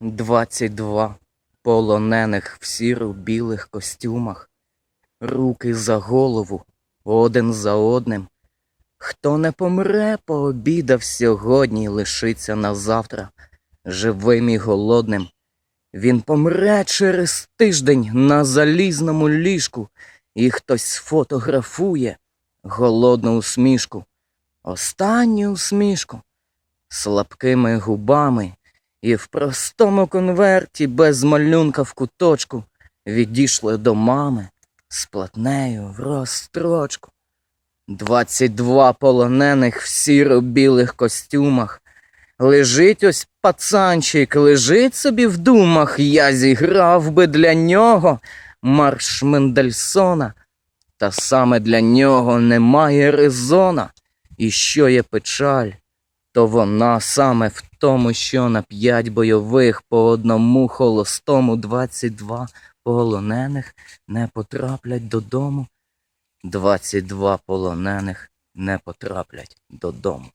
22 полонених в сіро-білих костюмах, руки за голову, один за одним. Хто не помре, пообідав сьогодні і лишиться на завтра, живим і голодним. Він помре через тиждень на залізному ліжку, і хтось сфотографує голодну усмішку, останню усмішку, слабкими губами, і в простому конверті без малюнка в куточку відійшли до мами з платнею в розстрочку. Двадцять два полонених в сіро-білих костюмах. Лежить ось пацанчик, лежить собі в думах. Я зіграв би для нього марш Мендельсона. Та саме для нього немає резона. І що є печаль, то вона саме в тому, що на п'ять бойових по одному холостому 22 полонених не потраплять додому. 22 полонених не потраплять додому.